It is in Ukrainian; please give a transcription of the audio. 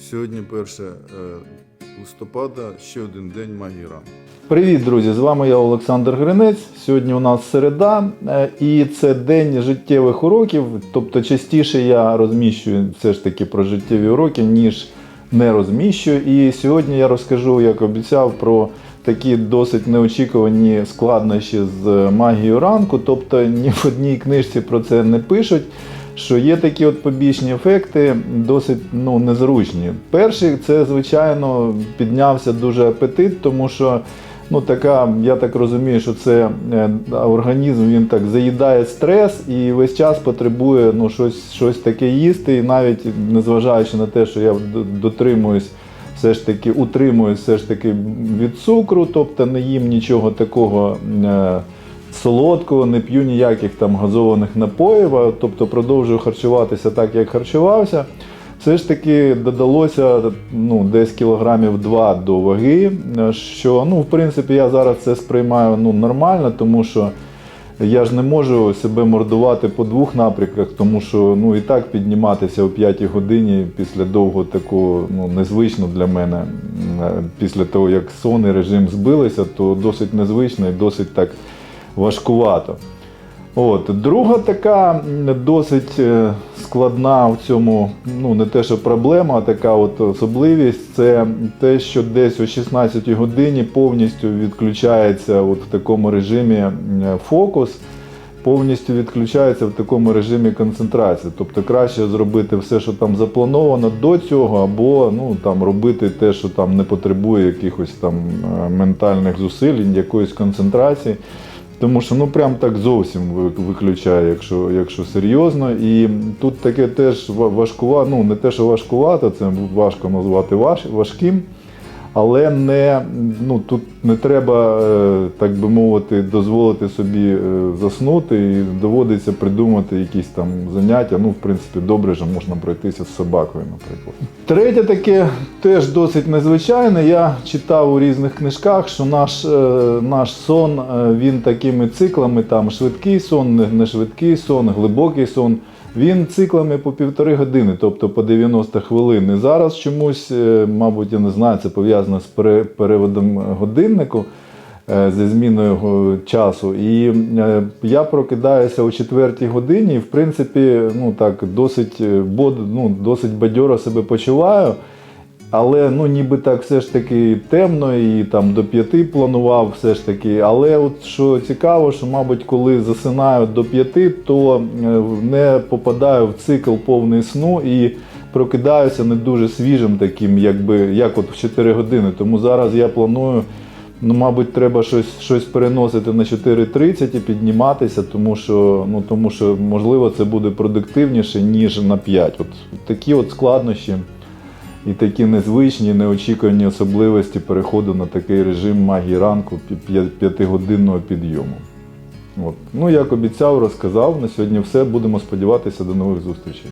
Сьогодні 1 е, листопада, ще один день магії ранку. Привіт, друзі! З вами я Олександр Гринець. Сьогодні у нас середа, е, і це день життєвих уроків. Тобто, частіше я розміщую все ж таки про життєві уроки, ніж не розміщую. І сьогодні я розкажу, як обіцяв, про такі досить неочікувані складнощі з магією ранку. Тобто ні в одній книжці про це не пишуть. Що є такі от побічні ефекти, досить ну, незручні. Перший це, звичайно, піднявся дуже апетит, тому що ну, така, я так розумію, що це е, організм він так заїдає стрес і весь час потребує ну, щось, щось таке їсти. І навіть незважаючи на те, що я дотримуюсь, все ж таки утримуюсь все ж таки від цукру, тобто не їм нічого такого. Солодкого, не п'ю ніяких там газованих напоїв, а, тобто продовжую харчуватися так, як харчувався. Все ж таки додалося ну, десь кілограмів 2 до ваги, е, що ну, в принципі я зараз це сприймаю ну, нормально, тому що я ж не можу себе мордувати по двох напрямках, тому що ну, і так підніматися о 5 годині після довго такого ну, незвично для мене, е, після того, як сон і режим збилися, то досить незвично і досить так важкувато. От. Друга така досить е, складна в цьому, ну не те, що проблема, а така от особливість це те, що десь о 16 годині повністю відключається от в такому режимі фокус, повністю відключається в такому режимі концентрації. Тобто краще зробити все, що там заплановано до цього, або ну, там, робити те, що там не потребує якихось там е, ментальних зусиль, якоїсь концентрації. Тому що ну прям так зовсім ви- виключає, якщо, якщо серйозно. І тут таке теж ва- важкувато, ну не те, що важкувато, це важко назвати важ, важким. Але не, ну, тут не треба, е, так би мовити, дозволити собі е, заснути і доводиться придумати якісь там заняття. Ну, в принципі, добре що можна пройтися з собакою, наприклад. Третє таке теж досить незвичайне. Я читав у різних книжках, що наш, е, наш сон він такими циклами, там швидкий сон, не швидкий сон, глибокий сон. Він циклами по півтори години, тобто по 90 хвилин. І зараз чомусь, е, мабуть, я не знаю, це пов'язано з пере- переводом годиннику е, зі зміною часу. І е, я прокидаюся о 4 годині, і в принципі, ну так, досить ну, досить бадьоро себе почуваю. Але ну ніби так все ж таки темно і там до п'яти планував все ж таки. Але от що цікаво, що мабуть, коли засинаю до п'яти, то е, не попадаю в цикл повний сну і прокидаюся не дуже свіжим, таким, якби як от в 4 години. Тому зараз я планую. Ну, мабуть, треба щось, щось переносити на 4.30 і підніматися, тому що, ну, тому що, можливо, це буде продуктивніше, ніж на 5. От такі от складнощі і такі незвичні, неочікувані особливості переходу на такий режим магії ранку п'ятигодинного підйому. От. Ну, як обіцяв, розказав. На сьогодні все. Будемо сподіватися до нових зустрічей.